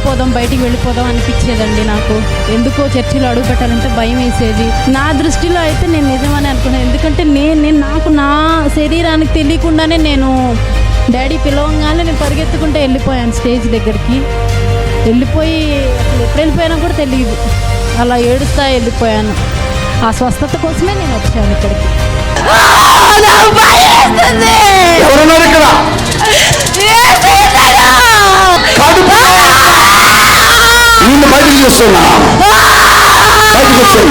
వెళ్ళిపోదాం బయటికి వెళ్ళిపోదాం అనిపించేదండి నాకు. ఎందుకో చర్చిలో అడుగు పెట్టాలంటే భయం వేసేది. నా దృష్టిలో అయితే నేను నిజమని అనుకున్నాను. ఎందుకంటే నేను నేను నాకు నా శరీరానికి తెలియకుండానే నేను డాడీ పిలవంగానే నేను పరిగెత్తుకుంటే వెళ్ళిపోయాను స్టేజ్ దగ్గరికి. వెళ్ళిపోయి అసలు ఎప్పుడు వెళ్ళిపోయానో కూడా తెలియదు అలా ఏడుస్తా వెళ్ళిపోయాను. ఆ స్వస్థత కోసమే నేను వచ్చాను ఇక్కడికి. ఎవరున్నారు ఇక్కడ? నిన్ను బయటకు చూస్తున్నా. బయటకు వచ్చేయి.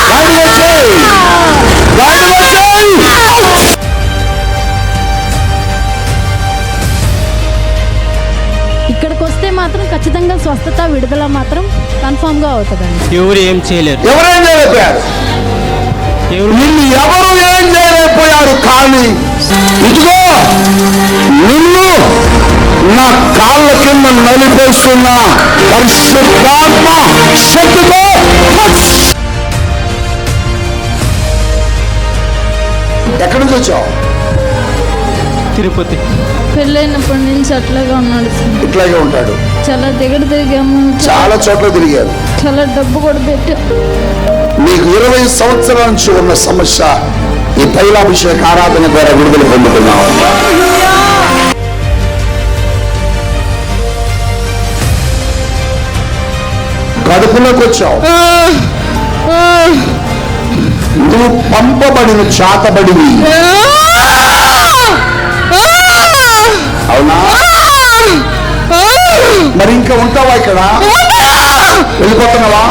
బయటకు వచ్చేయి. బయటకు వచ్చేయి. ఇక్కడికి వస్తే మాత్రం ఖచ్చితంగా స్వస్థత విడుదల మాత్రం కన్ఫామ్గా అవుతుందండి. ఎవరు ఏం చేయలేరు. ఎవరేం చేయలేకపోయారు? ఎవరు? నిన్ను ఎవరు ఏం చేయలేకపోయారు కానీ ఇదిగో నిన్ను నా కాళ్ళ కింద నలిపేస్తున్న పరిశుద్ధాత్మ శక్తితో ఎక్కడి నుంచి వచ్చావు తిరుపతి. పెళ్ళైనప్పటి నుంచి అట్లాగా ఉన్నాడు. ఇట్లాగే ఉంటాడు. చాలా దగ్గర తిరిగాము. చాలా చోట్ల తిరిగారు. చాలా డబ్బు కూడా పెట్టాం. మీకు ఇరవై సంవత్సరాల నుంచి ఉన్న సమస్య ఈ తైలాభిషేక ఆరాధన ద్వారా విడుదల పొందుతున్నావు. కడుపులోకి వచ్చావు నువ్వు పంపబడిన చాతబడివి. అవునా? మరి ఇంకా ఉంటావా ఇక్కడ? వెళ్ళిపోతున్నావా?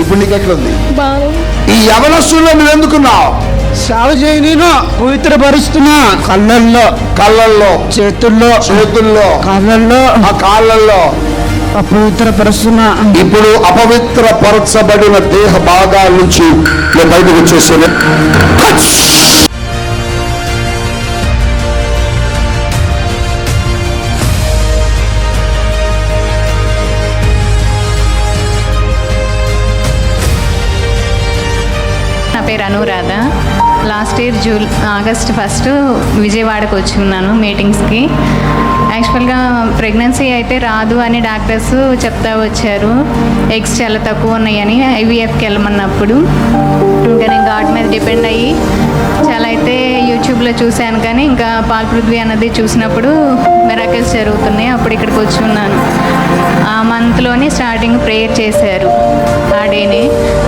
ఇప్పుడు నీకు ఎట్లుంది బాగా ఈ యవనస్తుల్లో నువ్వు ఎందుకున్నావు సేవ చేయి నేను పవిత్రపరుస్తున్నా కళ్ళల్లో కళ్ళల్లో చేతుల్లో చేతుల్లో కాళ్ళల్లో ఆ కాళ్ళల్లో అపవిత్రపరుస్తున్నా ఇప్పుడు అపవిత్ర పరచబడిన దేహ భాగాల నుంచి నేను బయటకు వచ్చేసాను. నా పేరు అనురాధ. లాస్ట్ ఇయర్ జూ ఆగస్ట్ ఫస్ట్ విజయవాడకు వచ్చి ఉన్నాను మీటింగ్స్కి. యాక్చువల్గా ప్రెగ్నెన్సీ అయితే రాదు అని డాక్టర్స్ చెప్తా వచ్చారు. ఎగ్స్ చాలా తక్కువ ఉన్నాయని ఐవీఎఫ్కి వెళ్ళమన్నప్పుడు. ఇంకా నేను గాడ్ మీద డిపెండ్ అయ్యి చాలా అయితే యూట్యూబ్లో చూశాను కానీ ఇంకా పాల్ పృథ్వీ అన్నది చూసినప్పుడు మెరాకిల్స్ జరుగుతున్నాయి అప్పుడు ఇక్కడికి వచ్చి ఉన్నాను ఆ మంత్లోనే స్టార్టింగ్ ప్రేయర్ చేశారు ఆ డేనే.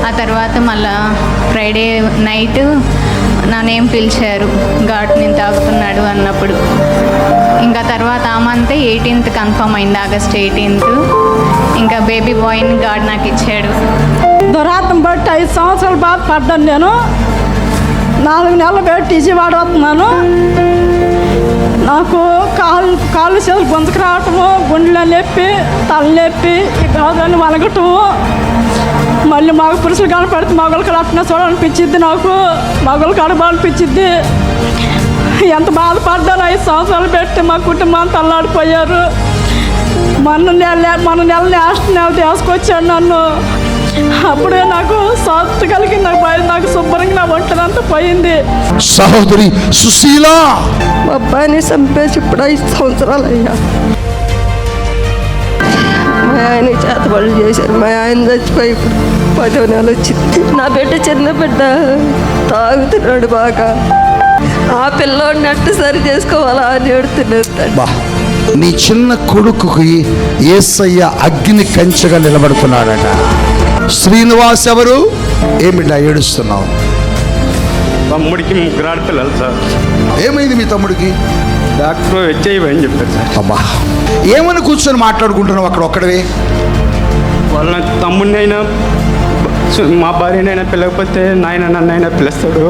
ఆ తర్వాత మళ్ళా ఫ్రైడే నైట్ నా నేమ్ పిలిచారు. ఘాట్ నేను తాగుతున్నాడు అన్నప్పుడు. ఇంకా తర్వాత ఆమంతే ఎయిటీన్త్ కన్ఫర్మ్ అయింది ఆగస్ట్ ఎయిటీన్త్ ఇంకా బేబీ బాయ్ని గాడ్ నాకు ఇచ్చాడు. దురాత్మ బట్టి ఐదు సంవత్సరాలు బాధపడ్డాను నేను. నాలుగు నెలలు పెట్టి విజయవాడ వాడవుతున్నాను నాకు కాళ్ళు కాళ్ళు చేతులు గుంతకు రావటము గుండెలు నొప్పి తలనొప్పి ఈ గాజులన్నీ వలగటము మళ్ళీ మగ పురుషులు కనపడితే మగలు కడపన చూడాలనిపించిద్ది నాకు. మగలు కడపాలనిపించిద్ది ఎంత బాధపడ్డాను ఐదు సంవత్సరాలు పెట్టి మా కుటుంబం అంతా అల్లాడిపోయారు మొన్న నెల మొన్న నెల లాస్ట్ నెల తీసుకొచ్చాడు నన్ను. అప్పుడే నాకు స్వస్థ కలిగింది నాకు భయం నాకు శుభ్రంగా నా ఒంటనంతా పోయింది. సహోదరి సుశీల! మా అబ్బాయిని చంపేసి ఇప్పుడు ఐదు సంవత్సరాలు అయ్యా. మా ఆయన చేతబడులు చేశారు. మా ఆయన చచ్చిపోయి పదో నెల వచ్చింది నా బిడ్డ చిన్న బిడ్డ. తాగుతున్నాడు బాగా. ఆ పిల్లోడిని అట్టు సరి చేసుకోవాలా అని ఎడుతున్నాడు బా నీ చిన్న కొడుకుకి ఏసయ్య అగ్ని కంచెగా నిలబడుతున్నాడట. శ్రీనివాస్ ఎవరు? ఏమిటా ఏడుస్తున్నావు? తమ్ముడికి ముగ్గురు ఆడపిల్లలు సార్. ఏమైంది మీ తమ్ముడికి? డాక్టర్ హెచ్ఐవి అని చెప్పారు సార్. అబ్బా. ఏమని కూర్చొని మాట్లాడుకుంటున్నావు అక్కడ ఒక్కడవే? వాళ్ళ తమ్ముడిని అయినా మా భార్యనైనా పిలకపోతే నాయన నన్నైనా పిలుస్తాడు.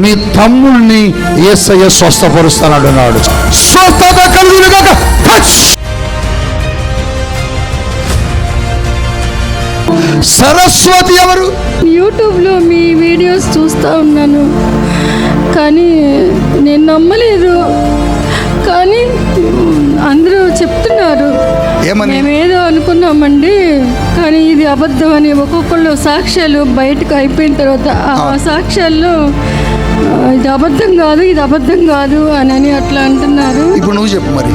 నీ తమ్ముడిని ఏసయ్య స్వస్థపరుస్తాడు అన్నాడు స్వస్థత కలుగునుగాక. సరస్వతి ఎవరు? యూట్యూబ్లో మీ వీడియోస్ చూస్తూ ఉన్నాను. కానీ నేను నమ్మలేదు. కానీ అందరూ చెప్తున్నారు? మేమేదో అనుకున్నామండి కానీ ఇది అబద్ధం అని ఒక్కొక్కళ్ళు సాక్ష్యాలు బయటకు అయిపోయిన తర్వాత ఆ. సాక్ష్యాల్లో ఇది అబద్ధం కాదు ఇది అబద్ధం కాదు అని అని అట్లా అంటున్నారు. ఇప్పుడు నువ్వు చెప్పు మరి.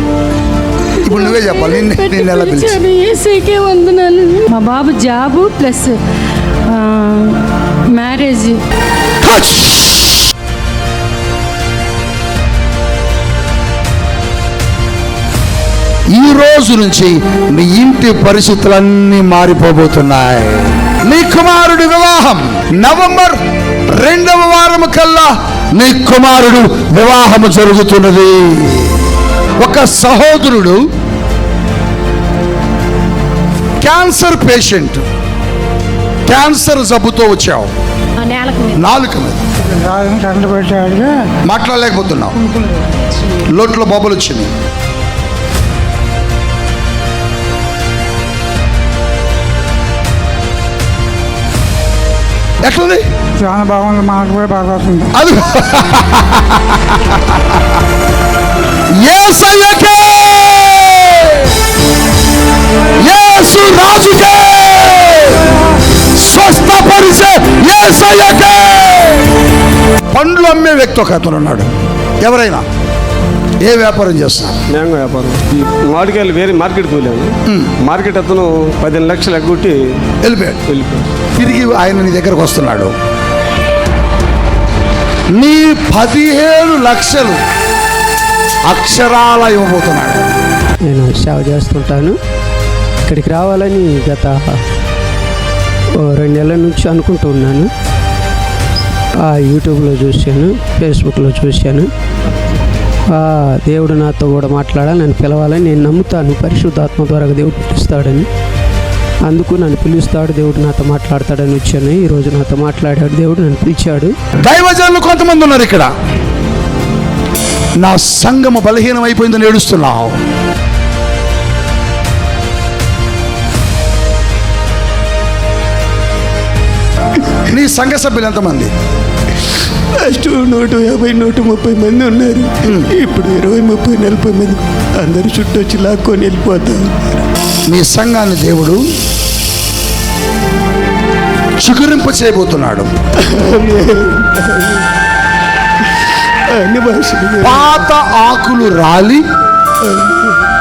ఇప్పుడు నువ్వే చెప్పాలి. ఏసీకే వందనాలు. మా బాబు జాబు ప్లస్ రోజు నుంచి నీ ఇంటి పరిస్థితులన్నీ మారిపోబోతున్నాయి. నీ కుమారుడి వివాహం నవంబర్ రెండవ వారం కల్లా నీ కుమారుడు వివాహము జరుగుతున్నది. ఒక సహోదరుడు క్యాన్సర్ పేషెంట్. క్యాన్సర్ జబ్బుతో వచ్చావు. నేలకు మీద. మాట్లాడలేకపోతున్నావు. లోట్లో బొబ్బలు వచ్చింది. ఎట్లుంది? చాలా బాగుంది మనకు కూడా బాగా వస్తుంది అది యేసయ్యకే యేసు రాజుకే! స్వస్థపరిచే పండ్లు అమ్మే వ్యక్తి ఒక అతను ఉన్నాడు. ఎవరైనా? ఏ వ్యాపారం చేస్తున్నారు? మ్యాంగో వ్యాపారం. ఈ మామిడికాయలు వేరే మార్కెట్కి వెళ్ళాను మార్కెట్ అతను పదిహేను లక్షలు ఎగ్గొట్టి వెళ్ళిపోయాడు. వెళ్ళిపోయాడు. తిరిగి ఆయన నీ దగ్గరకు వస్తున్నాడు. నీ పదిహేను లక్షలు అక్షరాల ఇవ్వబోతున్నాడు. నేను సేవ చేస్తుంటాను. ఇక్కడికి రావాలని గత ఓ రెండు నెలల నుంచి అనుకుంటూ ఉన్నాను. యూట్యూబ్లో చూశాను ఫేస్బుక్లో చూశాను. దేవుడు నాతో కూడా మాట్లాడాలి నన్ను పిలవాలని నేను నమ్ముతాను. పరిశుద్ధాత్మ ద్వారా దేవుడు పిలుస్తాడని. అందుకు నన్ను పిలుస్తాడు దేవుడు నాతో మాట్లాడతాడని వచ్చాను. ఈ రోజు నాతో మాట్లాడాడు దేవుడు నన్ను పిలిచాడు. దైవజనులు కొంతమంది ఉన్నారు ఇక్కడ. నా సంగము బలహీనం అయిపోయిందని ఏడుస్తున్నావు. నీ సంఘ సభ్యులు ఎంతమంది? ఫస్ట్ నూట యాభై నూట ముప్పై మంది ఉన్నారు. ఇప్పుడు ఇరవై ముప్పై నలభై మంది. అందరు చుట్టూ వచ్చి లాక్కొని వెళ్ళిపోతారు నీ సంఘాన్ని దేవుడు చిగురింప చేయబోతున్నాడు. పాత ఆకులు రాలి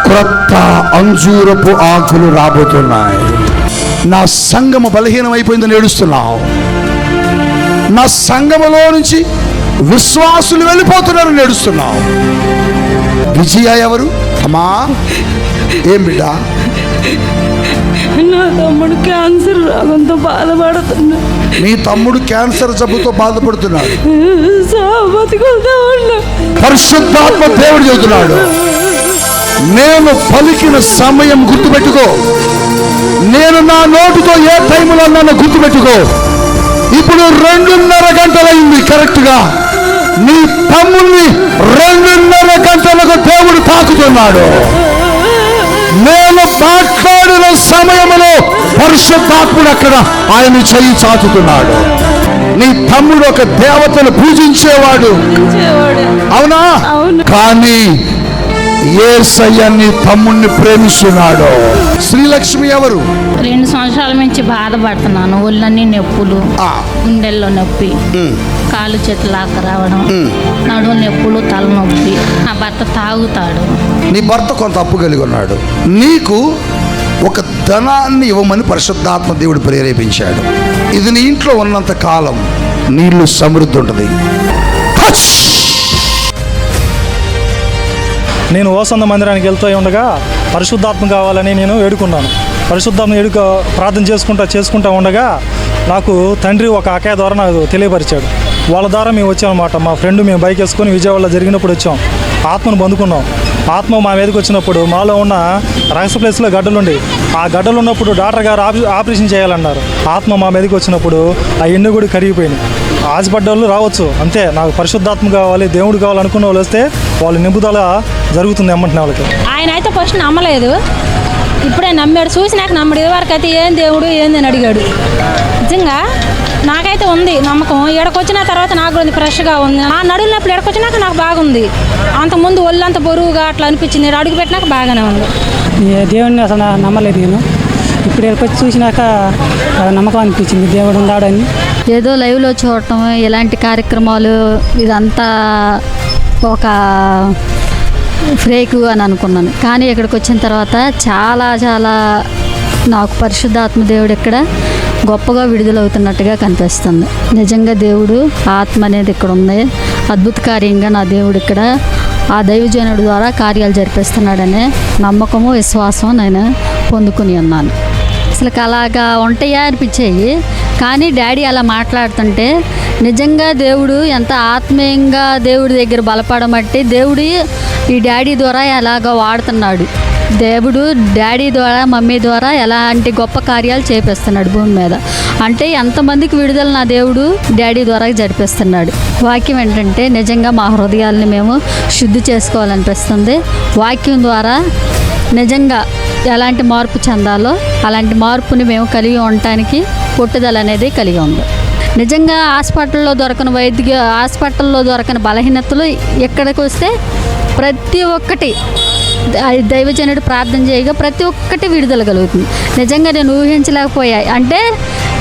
క్రొత్త అంజూరపు ఆకులు రాబోతున్నాయి. నా సంగము బలహీనం అయిపోయిందని ఏడుస్తున్నావు. నా సంగములో నుంచి విశ్వాసులు వెళ్ళిపోతున్నారని ఏడుస్తున్నావు విజయ ఎవరు? అమ్మా ఏం బిడ్డ? నా తమ్ముడు క్యాన్సర్ రోగంతో బాధపడుతున్నా నీ తమ్ముడు క్యాన్సర్ జబ్బుతో బాధపడుతున్నాడు. పరిశుద్ధాత్మ దేవుడు చెబుతున్నాడు. నేను పలికిన సమయం గుర్తుపెట్టుకో. నేను నా నోటితో ఏ టైంలో అన్నానో గుర్తుపెట్టుకో. ఇప్పుడు రెండున్నర గంటలైంది కరెక్ట్గా నీ తమ్ముల్ని రెండున్నర గంటలకు దేవుడు తాకుతున్నాడు నేను మాట్లాడిన సమయంలో పరిశుద్ధాత్ముడు అక్కడ ఆయన చెయ్యి చాచుతున్నాడు నీ తమ్ముడు ఒక దేవతను పూజించేవాడు. అవును. కానీ ఏసయ్య నీ తమ్ముణ్ణి ప్రేమిస్తున్నాడు. శ్రీలక్ష్మి ఎవరు? రెండు సంవత్సరాల నుంచి బాధపడుతున్నాను. ఒళ్ళన్నీ నొప్పులు ఆ, గుండెల్లో నొప్పి కాలు చేతులు లాక్క రావడం. నడుము నొప్పులు తలనొప్పి. నా భర్త తాగుతాడు. నీ భర్త కొంత అప్పు కలిగి ఉన్నాడు. నీకు ఒక ధనాన్ని ఇవ్వమని పరిశుద్ధాత్మ దేవుడు ప్రేరేపించాడు. ఇది నీ ఇంట్లో ఉన్నంత కాలం నీళ్ళు సమృద్ధి ఉంటుంది! నేను ఓసంద మందిరానికి వెళ్తూ ఉండగా పరిశుద్ధాత్మ కావాలని నేను వేడుకున్నాను. పరిశుద్ధాత్మ వేడుక ప్రార్థన చేసుకుంటా చేసుకుంటా ఉండగా నాకు తండ్రి ఒక అకాయ ద్వారా నాకు తెలియపరిచాడు. వాళ్ళ ద్వారా మేము వచ్చామన్నమాట. మా ఫ్రెండ్ మేము బైక్ వేసుకొని విజయవాడలో జరిగినప్పుడు వచ్చాం. ఆత్మను పొందుకున్నాం. ఆత్మ మా మీదకి వచ్చినప్పుడు మాలో ఉన్న రహస్య ప్లేస్లో గడ్డలుండి ఆ గడ్డలు ఉన్నప్పుడు డాక్టర్ గారు ఆపరేషన్ చేయాలన్నారు. ఆత్మ మా మీదకి వచ్చినప్పుడు ఆ ఎన్ను కూడా కరిగిపోయినాయి ఆశపడ్డ వాళ్ళు రావచ్చు అంతే. నాకు పరిశుద్ధాత్మ కావాలి దేవుడు కావాలనుకున్న వాళ్ళు వస్తే వాళ్ళ నింపుదల జరుగుతుంది ఎమ్మంటున్న వాళ్ళకి. ఆయన అయితే ఫస్ట్ నమ్మలేదు. ఇప్పుడే నమ్మాడు. చూసి నాకు నమ్మడు. ఇదివరకు అయితే ఏం దేవుడు ఏంది అని అడిగాడు. నిజంగా నాకైతే ఉంది నమ్మకం. ఈడకి వచ్చిన తర్వాత నాకు కూడా ఉంది ఫ్రెష్గా ఉంది. ఆ ఈడకి వచ్చినాక నాకు బాగుంది. అంతకుముందు ఒళ్ళంత బరువుగా అట్లా అనిపించింది. ఈడ అడుగు పెట్టినాక బాగానే ఉంది. దేవుడిని అసలు నమ్మలేదు నేను. ఇప్పుడు ఇక్కడికి వచ్చి చూసినాక నమ్మకం అనిపించింది. దేవుడు ఉన్నాడని ఏదో లైవ్లో చూడటం ఇలాంటి కార్యక్రమాలు ఇదంతా ఒక ఫ్రేక్ అని అనుకున్నాను. కానీ ఇక్కడికి వచ్చిన తర్వాత చాలా చాలా నాకు పరిశుద్ధాత్మ దేవుడు ఇక్కడ గొప్పగా విడుదలవుతున్నట్టుగా కనిపిస్తుంది. నిజంగా దేవుడు ఆత్మ అనేది ఇక్కడ ఉంది అద్భుత కార్యంగా నా దేవుడు ఇక్కడ ఆ దైవజనుడి ద్వారా కార్యాలు జరిపిస్తున్నాడనే నమ్మకము విశ్వాసం నేను పొందుకుని ఉన్నాను. అసలు అలాగా ఉంటాయా అనిపించాయి. కానీ డాడీ అలా మాట్లాడుతుంటే నిజంగా దేవుడు ఎంత ఆత్మీయంగా దేవుడి దగ్గర బలపడమట్టి దేవుడి ఈ డాడీ ద్వారా ఎలాగ వాడుతున్నాడు. దేవుడు డాడీ ద్వారా మమ్మీ ద్వారా ఎలాంటి గొప్ప కార్యాలు చేపిస్తున్నాడు భూమి మీద. అంటే ఎంతమందికి విడుదల నా దేవుడు డాడీ ద్వారా జరిపిస్తున్నాడు. వాక్యం ఏంటంటే నిజంగా మా హృదయాల్ని మేము శుద్ధి చేసుకోవాలనిపిస్తుంది. వాక్యం ద్వారా నిజంగా ఎలాంటి మార్పు చెందాలో అలాంటి మార్పుని మేము కలిగి ఉండటానికి పుట్టుదల అనేది కలిగి ఉంది. నిజంగా హాస్పిటల్లో దొరకని వైద్య హాస్పిటల్లో దొరకని బలహీనతలు ఇక్కడికి వస్తే ప్రతి ఒక్కటి దైవజనుడు ప్రార్థన చేయగా ప్రతి ఒక్కటి విడుదల కలుగుతుంది. నిజంగా నేను ఊహించలేకపోయా. అంటే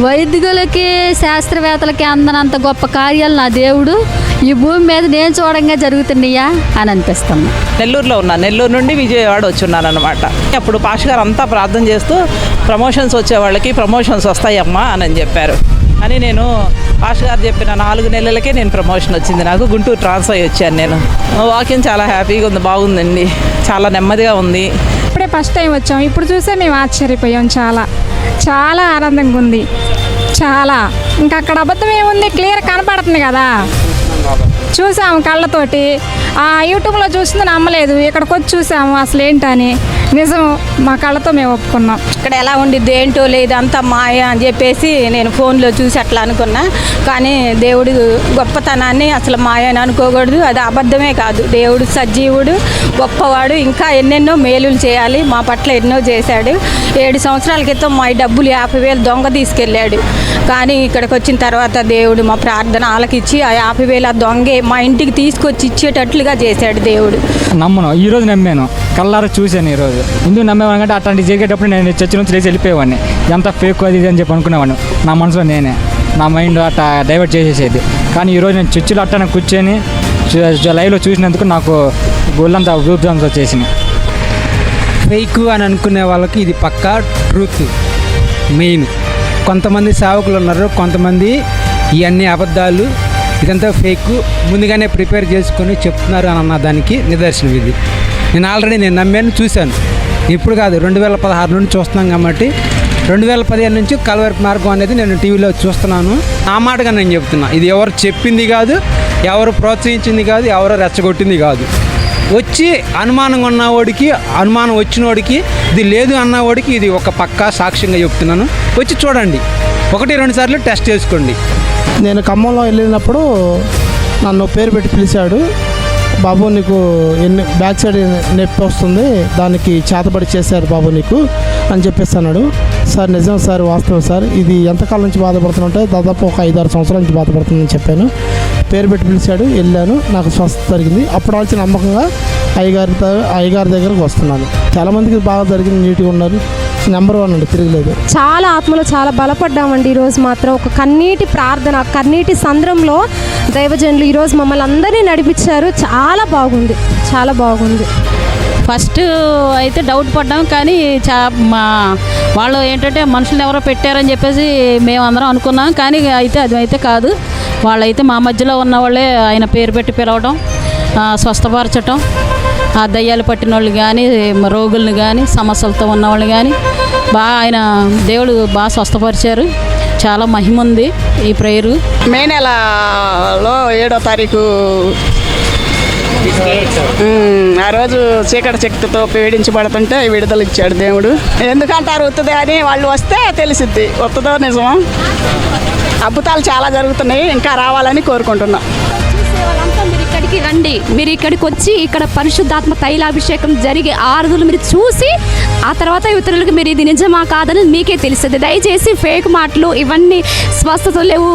వైద్యులకి శాస్త్రవేత్తలకి అందనంత గొప్ప కార్యాలు నా దేవుడు ఈ భూమి మీద నేను చూడంగా జరుగుతున్నాయా అని అనిపిస్తాను నెల్లూరులో ఉన్నా. నెల్లూరు నుండి విజయవాడ వచ్చున్నాను అనమాట అప్పుడు పాష గారు అంతా ప్రార్థన చేస్తూ ప్రమోషన్స్ వచ్చే వాళ్ళకి ప్రమోషన్స్ వస్తాయమ్మా అని చెప్పారు. అని నేను ఆశ గారు చెప్పిన నాలుగు నెలలకే నేను ప్రమోషన్ వచ్చింది. నాకు గుంటూరు ట్రాన్స్ఫర్ అయ్యి వచ్చాను నేను. వాకింగ్ చాలా హ్యాపీగా ఉంది బాగుందండి. చాలా నెమ్మదిగా ఉంది. ఇప్పుడే ఫస్ట్ టైం వచ్చాం. ఇప్పుడు చూసే మేము ఆశ్చర్యపోయాం చాలా. చాలా ఆనందంగా ఉంది. చాలా. ఇంకా అక్కడ అబద్ధం ఏముంది? క్లియర్ కనపడుతుంది కదా. చూసాము కళ్ళతోటి. ఆ యూట్యూబ్లో చూసింది నమ్మలేదు. ఇక్కడికి వచ్చి చూసాము అసలు ఏంటని నిజం మా కళ్ళతో మేము ఒప్పుకున్నాం. ఇక్కడ ఎలా ఉండిద్ది ఏంటో లేదు అంతా మాయ అని చెప్పేసి నేను ఫోన్లో చూసి అట్లా అనుకున్నా. కానీ దేవుడు గొప్పతనాన్ని అసలు మాయ అని అనుకోకూడదు అది అబద్ధమే కాదు. దేవుడు సజీవుడు గొప్పవాడు ఇంకా ఎన్నెన్నో మేలులు చేయాలి. మా పట్ల ఎన్నో చేశాడు. ఏడు సంవత్సరాల క్రితం మా డబ్బులు యాభై వేలు దొంగ తీసుకెళ్ళాడు. కానీ ఇక్కడికి వచ్చిన తర్వాత దేవుడు మా ప్రార్థన ఆలకిచ్చి ఆ యాభై వేలు ఆ దొంగే మా ఇంటికి తీసుకొచ్చి ఇచ్చేటట్లుగా చేశాడు దేవుడు. నమ్మను. ఈ రోజు నమ్మాను. కళ్ళారా చూశాను ఈరోజు ఎందుకు నమ్మేవాడిని అంటే అట్లాంటి జరిగేటప్పుడు నేను చర్చి నుంచి లేచి వెళ్ళిపోయేవాడిని. ఎంత ఫేక్ అది ఇది అని చెప్పి అనుకునేవాడిని. నా మనసులో నేనే. నా మైండ్ అట్లా డైవర్ట్ చేసేసేది. కానీ ఈరోజు నేను చర్చిలో అట్టన కూర్చొని లైవ్లో చూసినందుకు నాకు గోళ్ళంతా రూపాన్స్ వచ్చేసింది. ఫేక్ అని అనుకునే వాళ్ళకి ఇది పక్కా ట్రూత్ మెయిన్ కొంతమంది సేవకులు ఉన్నారు. కొంతమంది ఇవన్నీ అబద్ధాలు. ఇదంతా ఫేక్ ముందుగానే ప్రిపేర్ చేసుకొని చెప్తున్నారు అని అన్న దానికి నిదర్శనం ఇది. నేను ఆల్రెడీ నేను నమ్మాను చూశాను. ఇప్పుడు కాదు రెండు వేల పదహారు నుండి చూస్తున్నాం కాబట్టి రెండు వేల పదిహేను నుంచి కలవరి మార్గం అనేది నేను టీవీలో చూస్తున్నాను. ఆ మాటగా నేను చెప్తున్నా. ఇది ఎవరు చెప్పింది కాదు ఎవరు ప్రోత్సహించింది కాదు ఎవరు రెచ్చగొట్టింది కాదు. వచ్చి అనుమానంగా ఉన్నవాడికి అనుమానం వచ్చినోడికి ఇది లేదు అన్నవాడికి ఇది ఒక పక్కా సాక్ష్యంగా చెప్తున్నాను. వచ్చి చూడండి. ఒకటి రెండు సార్లు టెస్ట్ చేసుకోండి. నేను ఖమ్మంలో వెళ్ళినప్పుడు నన్ను పేరు పెట్టి పిలిచాడు. బాబు నీకు ఎన్ని బ్యాక్ సైడ్ నొప్పి వస్తుంది దానికి చేతబడి చేశారు బాబు నీకు అని చెప్పేసి అన్నాడు. సార్ నిజం సార్ వాస్తవం సార్ ఇది ఎంతకాలం నుంచి బాధపడుతుంటే దాదాపు ఒక ఐదారు సంవత్సరాల నుంచి బాధపడుతుందని చెప్పాను. పేరు పెట్టి పిలిచాడు వెళ్ళాను నాకు స్వస్థత జరిగింది. అప్పుడు నుంచి నమ్మకంగా అయ్యగారి అయ్యగారి దగ్గరకు వస్తున్నాను. చాలామందికి బాగా జరిగింది నీట్గా ఉన్నారు. నెంబర్ వన్ అండి తిరగలేదు. చాలా ఆత్మలో చాలా బలపడ్డామండి. ఈరోజు మాత్రం ఒక కన్నీటి ప్రార్థన కన్నీటి సంద్రంలో దైవజనులు ఈరోజు మమ్మల్ని అందరినీ నడిపించారు. చాలా బాగుంది చాలా బాగుంది. ఫస్ట్ అయితే డౌట్ పడ్డాం కానీ చా మా వాళ్ళు ఏంటంటే మనుషులు ఎవరో పెట్టారని చెప్పేసి మేము అందరం అనుకున్నాం. కానీ అయితే అది అయితే కాదు. వాళ్ళైతే మా మధ్యలో ఉన్న వాళ్ళే ఆయన పేరు పెట్టి పిలవడం. స్వస్థపరచటం ఆ దయ్యాలు పట్టిన వాళ్ళు కానీ రోగుల్ని కానీ సమస్యలతో ఉన్న వాళ్ళు కానీ బాగా ఆయన దేవుడు బాగా స్వస్థపరిచారు. చాలా మహిమ ఉంది ఈ ప్రేయరు. మే నెలలో ఏడో తారీఖు ఆ రోజు చీకటి శక్తితో పీడించబడుతుంటే విడుదల ఇచ్చాడు దేవుడు. ఎందుకంటారు వస్తుంది అని వాళ్ళు వస్తే తెలిసిద్ది. వస్తుందో నిజమా? అద్భుతాలు చాలా జరుగుతున్నాయి. ఇంకా రావాలని కోరుకుంటున్నాం. ఇక్కడికి రండి. మీరు ఇక్కడికి వచ్చి ఇక్కడ పరిశుద్ధాత్మ తైలాభిషేకం జరిగే ఆరుదులు మీరు చూసి ఆ తర్వాత ఇతరులకు మీరు ఇది నిజమా కాదని మీకే తెలుస్తుంది. దయచేసి ఫేక్ మాటలు ఇవన్నీ స్వస్థతలు లేవు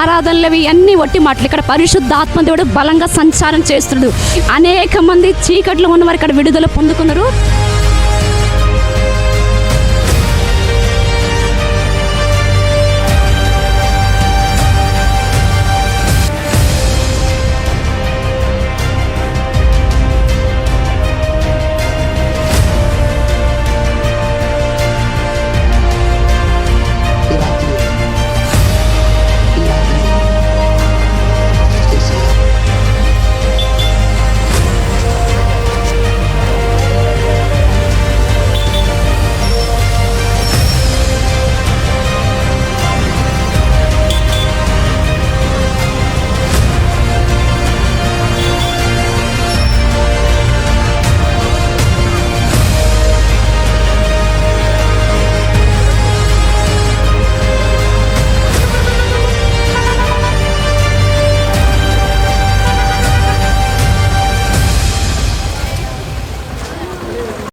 ఆరాధనలు లేవు ఇవన్నీ ఒట్టి మాటలు. ఇక్కడ పరిశుద్ధాత్మ దేవుడు బలంగా సంచారం చేస్తున్నాడు. అనేక మంది చీకట్లో ఉన్నవారు ఇక్కడ విడుదల పొందుకున్నారు.